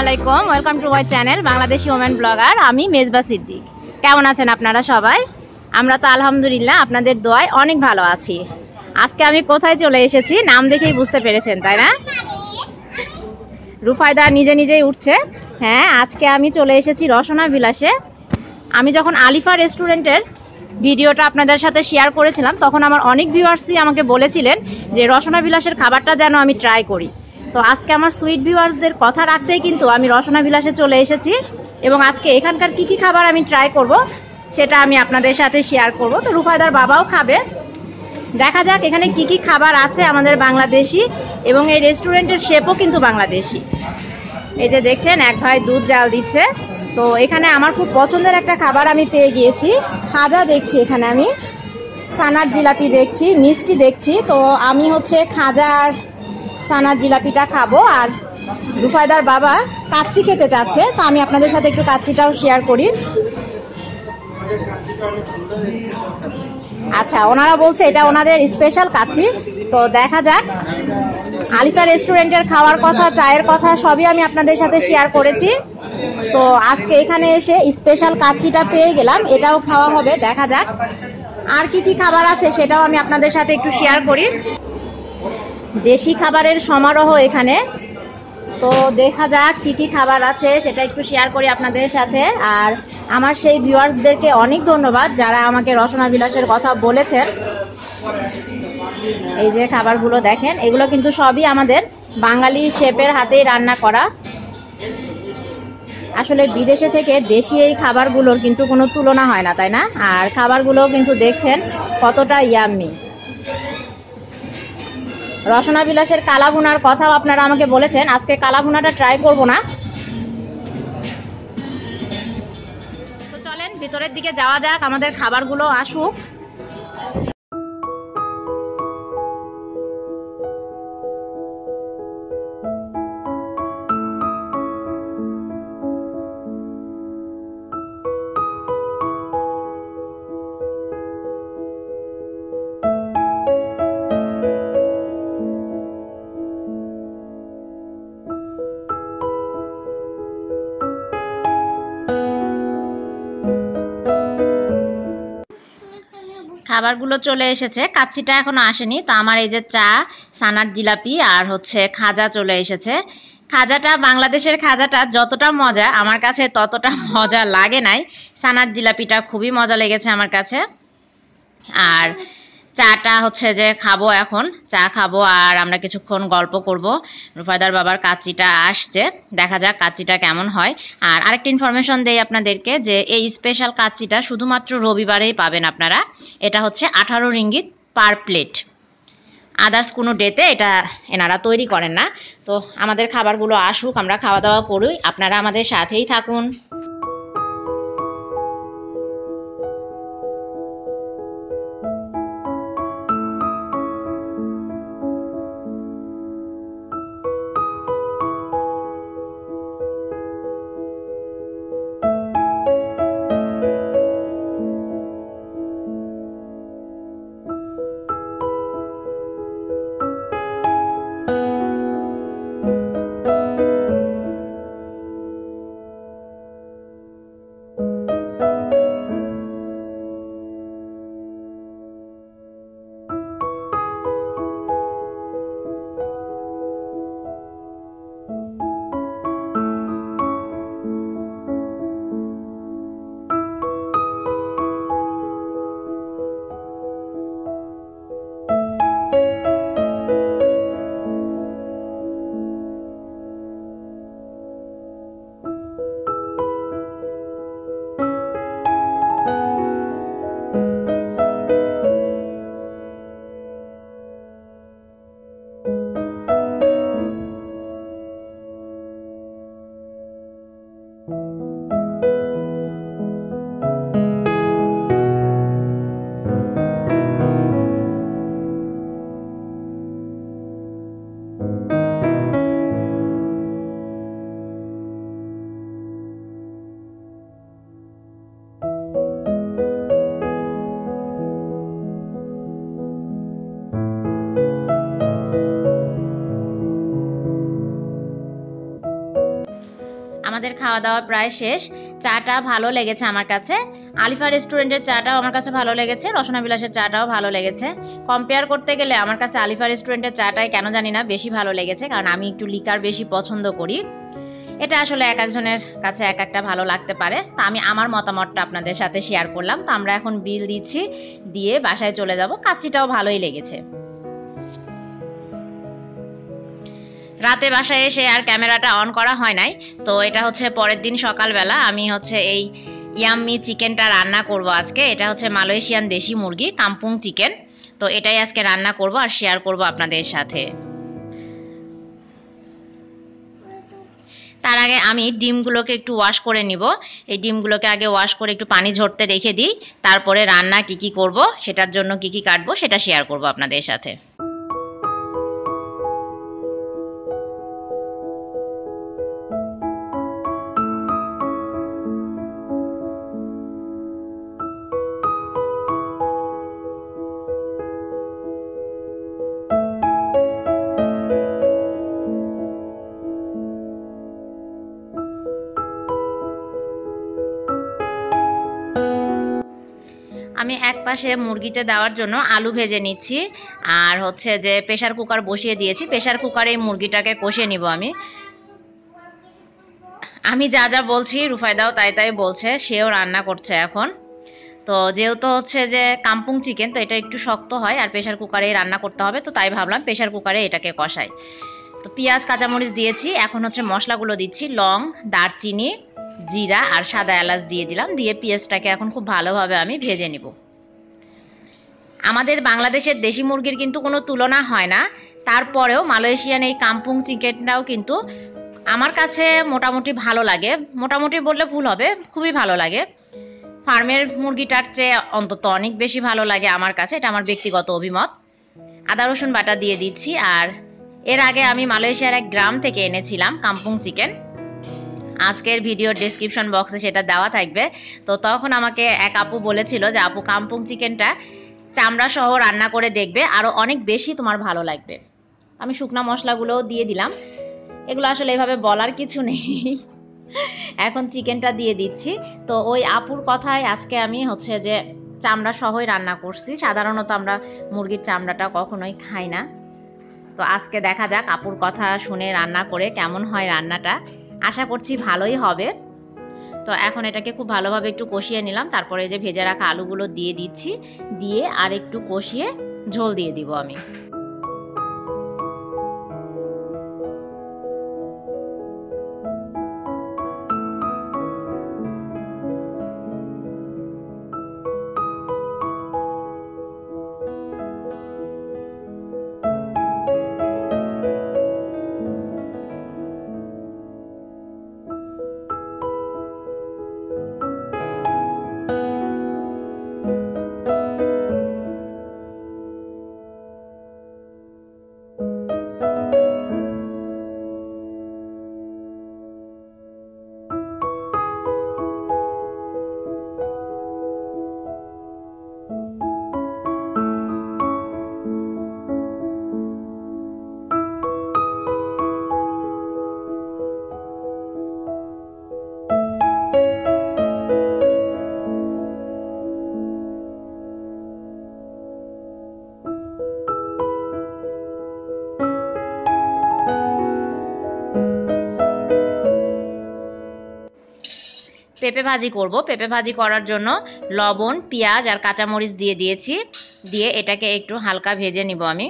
আলাইকুম। Welcome to my channel Bangladeshi women blogger আমি মেজবা সিদ্দিক। কেমন আছেন আপনারা সবাই? আমরা তো আলহামদুলিল্লাহ আপনাদের দোয়ায় অনেক ভালো আছি। আজকে আমি কোথায় চলে এসেছি, নাম দেখেই বুঝতে পেরেছেন, তাই না? রুফায়দা নিজে নিজেই উঠছে। হ্যাঁ আজকে আমি চলে এসেছি রসনা বিলাসে। আমি যখন আলিফা রেস্টুরেন্টের ভিডিওটা আপনাদের সাথে শেয়ার করেছিলাম, তখন আমার অনেক ভিউয়ার্সই আমাকে বলেছিলেন যে, রসনা বিলাসের খাবারটা যেন আমি ট্রাই করি। তো আজকে আমার সুইট ভিউয়ার্সদের কথা রাখতেই কিন্তু আমি রসনা বিলাসে চলে এসেছি এবং আজকে এখানকার কি কি খাবার আমি ট্রাই করব সেটা আমি আপনাদের সাথে শেয়ার করব। তো রুফায়দার বাবাও খাবে। দেখা যাক এখানে কি কি খাবার আছে আমাদের বাংলাদেশি এবং এই রেস্টুরেন্টের শেপও কিন্তু বাংলাদেশি। এই যে দেখছেন, এক ভাই দুধ জাল দিচ্ছে। তো এখানে আমার খুব পছন্দের একটা খাবার আমি পেয়ে গিয়েছি। খাজা দেখছি এখানে আমি। সানার জিলাপি দেখছি, মিষ্টি দেখছি। তো আমি হচ্ছে খাজার সানার জিলাপিটা খাব আর রুফায়দার বাবা কাচ্চি খেতে চাচ্ছে তো আমি আপনাদের সাথে একটু কাচ্চিটাও শেয়ার করি। আচ্ছা ওনারা বলছে এটা ওনাদের স্পেশাল কাচ্চি, তো দেখা যাক। আলিফা রেস্টুরেন্টের খাওয়ার কথা, চায়ের কথা, সবই আমি আপনাদের সাথে শেয়ার করেছি। তো আজকে এখানে এসে স্পেশাল কাচ্চিটা পেয়ে গেলাম, এটাও খাওয়া হবে, দেখা যাক। আর কি কি খাবার আছে সেটাও আমি আপনাদের সাথে একটু শেয়ার করি। দেশি খাবারের সমারোহ এখানে। তো দেখা যাক কি কি খাবার আছে, সেটা একটু শেয়ার করি আপনাদের সাথে। আর আমার সেই ভিউয়ার্সদেরকে অনেক ধন্যবাদ যারা আমাকে রসনা বিলাসের কথা বলেছেন। এই যে খাবারগুলো দেখেন, এগুলো কিন্তু সবই আমাদের বাঙালি শেপের হাতেই রান্না করা। আসলে বিদেশে থেকে দেশি এই খাবারগুলোর কিন্তু কোনো তুলনা হয় না, তাই না? আর খাবারগুলো কিন্তু দেখছেন কতটা ইয়াম্মি রসনা বিলাসের কালাভুনার কথাও আপনারা আমাকে বলেছেন। আজকে কালাভুনাটা ট্রাই করব না। তো চলেন, ভিতরের দিকে যাওয়া যাক, আমাদের খাবারগুলো আসুক। খাবারগুলো চলে এসেছে। কাচ্চিটা এখনও আসেনি। তো আমার এই যে চা, সানার জিলাপি আর হচ্ছে খাজা চলে এসেছে। খাজাটা, বাংলাদেশের খাজাটা যতটা মজা, আমার কাছে ততটা মজা লাগে নাই। সানার জিলাপিটা খুবই মজা লেগেছে আমার কাছে। আর চাটা হচ্ছে যে খাব এখন, চা খাব আর আমরা কিছুক্ষণ গল্প করব। রুফাদার বাবার কাচ্চিটা আসছে, দেখা যাক কাচ্চিটা কেমন হয়। আর আরেকটা ইনফরমেশন দেই আপনাদেরকে যে এই স্পেশাল কাচ্চিটা শুধুমাত্র রবিবারেই পাবেন আপনারা। এটা হচ্ছে আঠারো রিঙ্গিত পার প্লেট আদার্স কোনো ডেতে এটা এনারা তৈরি করেন না। তো আমাদের খাবারগুলো আসুক, আমরা খাওয়া দাওয়া করি আপনারা আমাদের সাথেই থাকুন। খাওয়া দাওয়া প্রায় শেষ। চাটা ভালো লেগেছে আমার কাছে। আলিফা রেস্টুরেন্টের চাটাও আমার কাছে ভালো লেগেছে। রসনা বিলাসের চাটাও ভালো লেগেছে। কম্পেয়ার করতে গেলে আমার কাছে আলিফা রেস্টুরেন্টের চাটাই কেন জানি না বেশি ভালো লেগেছে, কারণ আমি একটু লিকার বেশি পছন্দ করি। এটা আসলে এক একজনের কাছে এক একটা ভালো লাগতে পারে। তো আমি আমার মতামতটা আপনাদের সাথে শেয়ার করলাম। তো আমরা এখন বিল দিচ্ছি, দিয়ে বাসায় চলে যাব। কাচ্চিটাও ভালোই লেগেছে। রাতে বাসায় এসে আর ক্যামেরাটা অন করা হয় নাই। তো এটা হচ্ছে পরের দিন সকালবেলা। আমি হচ্ছে এই ইয়াম্মি চিকেনটা রান্না করব আজকে। এটা হচ্ছে মালয়েশিয়ান দেশি মুরগি, কাম্পুং চিকেন। তো এটাই আজকে রান্না করব আর শেয়ার করব আপনাদের সাথে। তার আগে আমি ডিমগুলোকে একটু ওয়াশ করে নিব। এই ডিমগুলোকে আগে ওয়াশ করে একটু পানি ঝরতে রেখে দিই। তারপরে রান্না কি কি করব, সেটার জন্য কি কি কাটবো, সেটা শেয়ার করব আপনাদের সাথে। আমি এক পাশে মুরগিতে দেওয়ার জন্য আলু ভেজে নিচ্ছি। আর হচ্ছে যে প্রেশার কুকার বসিয়ে দিয়েছি। প্রেশার কুকারে মুরগিটাকে কষিয়ে নিব আমি। আমি যা যা বলছি রুফায়দাও তাই তাই বলছে, সেও রান্না করছে এখন। তো যেহেতু হচ্ছে যে কাম্পুং চিকেন তো এটা একটু শক্ত হয় আর প্রেশার কুকারে রান্না করতে হবে। তো তাই ভাবলাম প্রেশার কুকারে এটাকে কষাই। তো পেঁয়াজ, কাঁচামরিচ দিয়েছি। এখন হচ্ছে মশলাগুলো দিচ্ছি। লং, দারচিনি, জিরা আর সাদা এলাচ দিয়ে দিলাম। দিয়ে পেঁয়াজটাকে এখন খুব ভালোভাবে আমি ভেজে নিব। আমাদের বাংলাদেশের দেশি মুরগির কিন্তু কোনো তুলনা হয় না। তারপরেও মালয়েশিয়ান এই কাম্পুং চিকেনটাও কিন্তু আমার কাছে মোটামুটি ভালো লাগে। মোটামুটি বললে ভুল হবে, খুবই ভালো লাগে। ফার্মের মুরগিটার চেয়ে অন্তত অনেক বেশি ভালো লাগে আমার কাছে। এটা আমার ব্যক্তিগত অভিমত। আদা, রসুন বাটা দিয়ে দিচ্ছি আর এর আগে আমি মালয়েশিয়ার এক গ্রাম থেকে এনেছিলাম কাম্পুং চিকেন। আজকের ভিডিওর ডিসক্রিপশন বক্সে সেটা দেওয়া থাকবে। তো তখন আমাকে এক আপু বলেছিল যে, আপু, কাম্পুং চিকেনটা চামড়া সহ রান্না করে দেখবে আরও অনেক বেশি তোমার ভালো লাগবে। আমি শুকনা মশলাগুলোও দিয়ে দিলাম। এগুলো আসলে এভাবে বলার কিছু নেই। এখন চিকেনটা দিয়ে দিচ্ছি। তো ওই আপুর কথায় আজকে আমি হচ্ছে যে, চামড়া সহই রান্না করছি। সাধারণত আমরা মুরগির চামড়াটা কখনোই খাই না। তো আজকে দেখা যাক আপুর কথা শুনে রান্না করে কেমন হয় রান্নাটা। আশা করছি ভালোই হবে। তো এখন এটাকে খুব ভালোভাবে একটু কষিয়ে নিলাম। তারপরে যে ভেজে রাখা আলুগুলো দিয়ে দিচ্ছি। দিয়ে আর একটু কষিয়ে ঝোল দিয়ে দিব আমি। পেঁপে ভাজি করব। পেঁপে ভাজি করার জন্য লবণ, পেঁয়াজ আর কাঁচামরিচ দিয়ে দিয়েছি। দিয়ে এটাকে একটু হালকা ভেজে নিব আমি।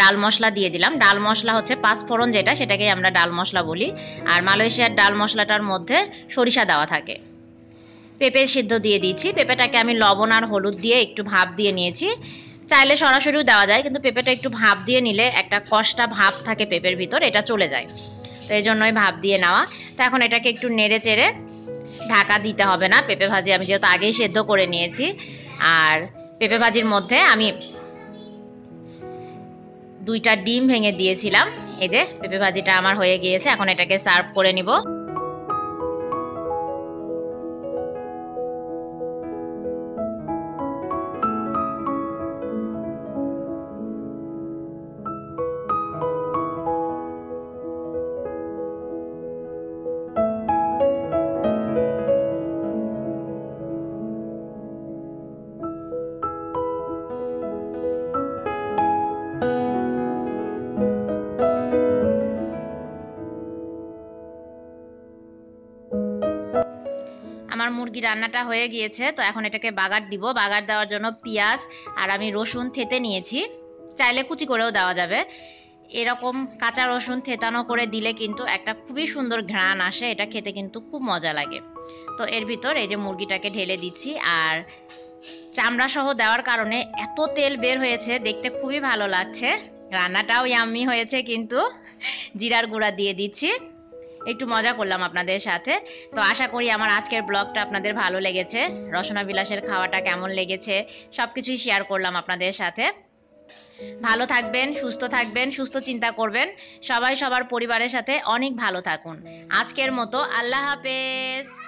ডাল মশলা দিয়ে দিলাম। ডাল মশলা হচ্ছে পাঁচফোড়ন যেটা, সেটাকেই আমরা ডাল মশলা বলি। আর মালয়েশিয়ার ডাল মশলাটার মধ্যে সরিষা দেওয়া থাকে। পেঁপে সিদ্ধ দিয়ে দিচ্ছি পেঁপেটাকে আমি লবণ আর হলুদ দিয়ে একটু ভাপ দিয়ে নিয়েছি। চাইলে সরাসরিও দেওয়া যায়, কিন্তু পেঁপেটা একটু ভাপ দিয়ে নিলে একটা কষ্টা ভাপ থাকে পেঁপের ভিতর, এটা চলে যায়। তো এই জন্যই ভাপ দিয়ে নেওয়া। তো এখন এটাকে একটু নেড়ে চেড়ে ঢাকা দিতে হবে না। পেঁপে ভাজি আমি যেহেতু আগেই সেদ্ধ করে নিয়েছি। আর পেঁপে ভাজির মধ্যে আমি দুইটা ডিম ভেঙে দিয়েছিলাম। এই যে পেঁপে ভাজিটা আমার হয়ে গিয়েছে, এখন এটাকে সার্ভ করে নিব। রান্নাটা হয়ে গিয়েছে, তো এখন এটাকে বাগার দিব। বাগার দেওয়ার জন্য পেঁয়াজ আর আমি রসুন থেতে নিয়েছি। চাইলে কুচি করেও দেওয়া যাবে। এরকম কাঁচা রসুন থেতানো করে দিলে কিন্তু একটা খুবই সুন্দর ঘ্রাণ আসে, এটা খেতে কিন্তু খুব মজা লাগে। তো এর ভিতর এই যে মুরগিটাকে ঢেলে দিচ্ছি আর চামড়া সহ দেওয়ার কারণে এত তেল বের হয়েছে, দেখতে খুবই ভালো লাগছে। রান্নাটাও ইয়াম্মি হয়েছে কিন্তু। জিরার গুঁড়া দিয়ে দিচ্ছি। একটু মজা করলাম আপনাদের সাথে। তো আশা করি আমার আজকের ব্লগটা আপনাদের ভালো লেগেছে। রসনা বিলাসের খাওয়াটা কেমন লেগেছে সব কিছুই শেয়ার করলাম আপনাদের সাথে। ভালো থাকবেন, সুস্থ থাকবেন, সুস্থ চিন্তা করবেন। সবাই সবার পরিবারের সাথে অনেক ভালো থাকুন। আজকের মতো আল্লাহ হাফেজ।